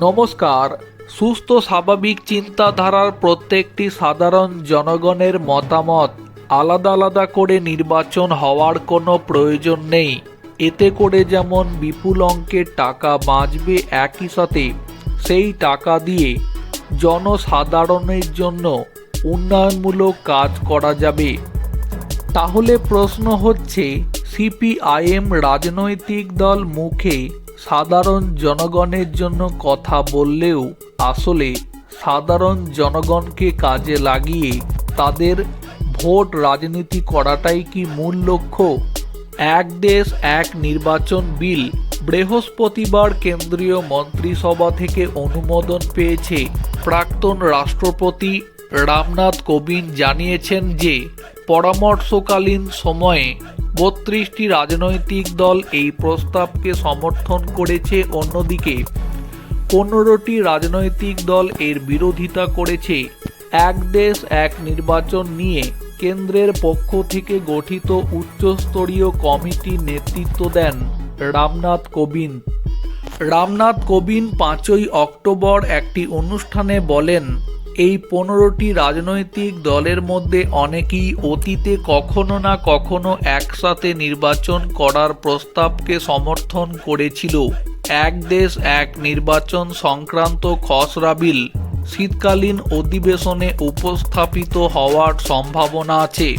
নমস্কার। সুস্থ, স্বাভাবিক চিন্তাধারার প্রত্যেকটি সাধারণ জনগণের মতামত আলাদা আলাদা করে নির্বাচন হওয়ার কোনো প্রয়োজন নেই। এতে করে যেমন বিপুল অঙ্কের টাকা বাঁচবে একই সাথে, সেই টাকা দিয়ে জনসাধারণের জন্য উন্নয়নমূলক কাজ করা যাবে। তাহলে প্রশ্ন হচ্ছে, সিপিআইএম রাজনৈতিক দল মুখে সাধারণ জনগণের জন্য কথা বললেও আসলে সাধারণ জনগণকে কাজে লাগিয়ে তাদের ভোট রাজনীতি করাটাই কি মূল লক্ষ্য? এক দেশ, এক নির্বাচন বিল বৃহস্পতিবার কেন্দ্রীয় মন্ত্রিসভা থেকে অনুমোদন পেয়েছে। প্রাক্তন রাষ্ট্রপতি রামনাথ কোবিন্দ জানিয়েছেন যে, পরামর্শকালীন সময়ে বত্রিশটি রাজনৈতিক দল এই প্রস্তাবকে সমর্থন করেছে। অন্যদিকে, পনেরোটি রাজনৈতিক দল এর বিরোধিতা করেছে। এক দেশ, এক নির্বাচন নিয়ে কেন্দ্রের পক্ষ থেকে গঠিত উচ্চস্তরীয় কমিটির নেতৃত্ব দেন রামনাথ কোবিন্দ। রামনাথ কোবিন্দ পাঁচই অক্টোবর একটি অনুষ্ঠানে বলেন এই পনেরোটি রাজনৈতিক দলের মধ্যে অনেকেই অতীতে কখনো না কখনো একসাথে নির্বাচন করার প্রস্তাবকে সমর্থন করেছিল। এক দেশ, এক নির্বাচন সংক্রান্ত খসড়া বিল শীতকালীন অধিবেশনে উপস্থাপিত হওয়ার সম্ভাবনা আছে।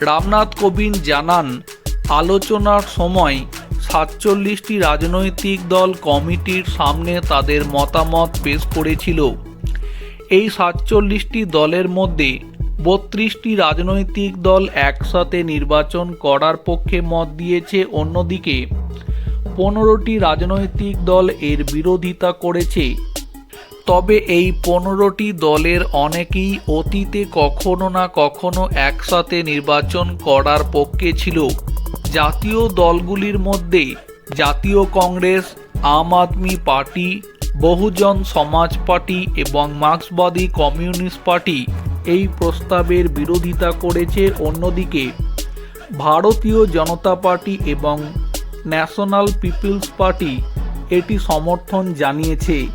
রামনাথ কোবিন্দ জানান, আলোচনার সময় সাতচল্লিশটি রাজনৈতিক দল কমিটির সামনে তাদের মতামত পেশ করেছিল। এই সাতচল্লিশটি দলের মধ্যে বত্রিশটি রাজনৈতিক দল একসাথে নির্বাচন করার পক্ষে মত দিয়েছে অন্যদিকে পনেরোটি রাজনৈতিক দল এর বিরোধিতা করেছে। তবে এই পনেরোটি দলের অনেকেই অতীতে কখনো না কখনো একসাথে নির্বাচন করার পক্ষে ছিল। জাতীয় দলগুলির মধ্যে জাতীয় কংগ্রেস, আম আদমি পার্টি বহুজন সমাজ পার্টি এবং মার্ক্সবাদী কমিউনিস্ট পার্টি এই প্রস্তাবের বিরোধিতা করেছে। অন্যদিকে, ভারতীয় জনতা পার্টি এবং ন্যাশনাল পিপলস পার্টি এটি সমর্থন জানিয়েছে।